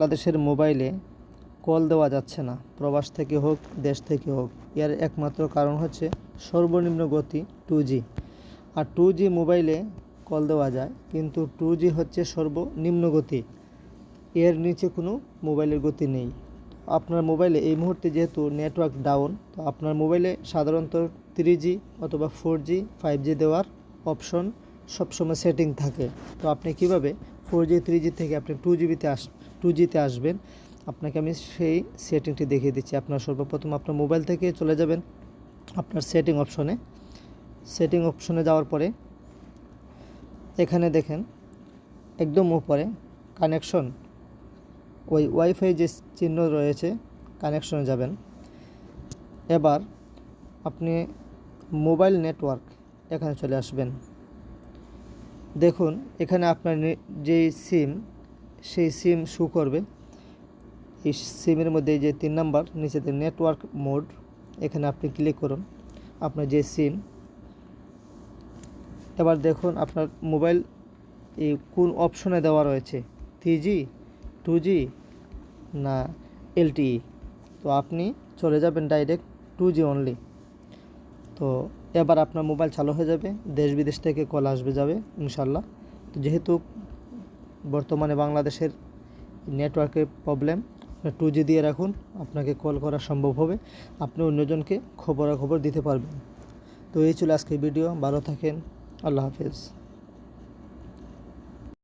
বাংলাদেশের মোবাইলে কল দেওয়া যাচ্ছে না, প্রবাস থেকে হোক, দেশ থেকে হোক। এর একমাত্র কারণ হচ্ছে সর্বনিম্ন গতি টু আর টু মোবাইলে কল দেওয়া যায়, কিন্তু টু হচ্ছে সর্বনিম্ন গতি। এর নিচে কোনো মোবাইলের গতি নেই। আপনার মোবাইলে এই মুহূর্তে যেহেতু নেটওয়ার্ক ডাউন, তো আপনার মোবাইলে সাধারণত থ্রি অথবা ফোর জি, ফাইভ জি দেওয়ার অপশন সবসময় সেটিং থাকে। তো আপনি কীভাবে ফোর জি থ্রি জি থেকে আপনি টু জিবিতে আস টু জিতে আসবেন। আপনাকে আমি সেই সেটিংটি দেখিয়ে দিচ্ছি। আপনার সর্বপ্রথম আপনার মোবাইল থেকে চলে যাবেন আপনার সেটিং অপশনে সেটিং অপশনে যাওয়ার পরে এখানে দেখেন, একদম উপরে কানেকশন ওই ওয়াইফাই যে চিহ্ন রয়েছে কানেকশনে যাবেন। এবার আপনি মোবাইল নেটওয়ার্ক এখানে চলে আসবেন। দেখুন, এখানে আপনার যেই সিম, সেই সিম শু করবে। এই সিমের মধ্যে যে তিন নাম্বার নিচেতে নেটওয়ার্ক মোড এখানে আপনি ক্লিক করুন, আপনার যে সিম। এবার দেখুন, আপনার মোবাইল এই কোন অপশনে দেওয়া রয়েছে? থ্রি জি টু জি না এলটিই তো আপনি চলে যাবেন ডাইরেক্ট টু জি অনলি তো এবার আপনার মোবাইল চালু হয়ে যাবে, দেশ বিদেশ থেকে কল আসবে যাবে, ইনশাল্লাহ। তো যেহেতু বর্তমানে বাংলাদেশের নেটওয়ার্কের প্রবলেম টু জি দিয়ে রাখুন, আপনাকে কল করা সম্ভব হবে, আপনি অন্যজনকে খবরাখবর দিতে পারবেন। তো এই ছিল আজকে ভিডিও ভালো থাকেন, আল্লাহ হাফেজ।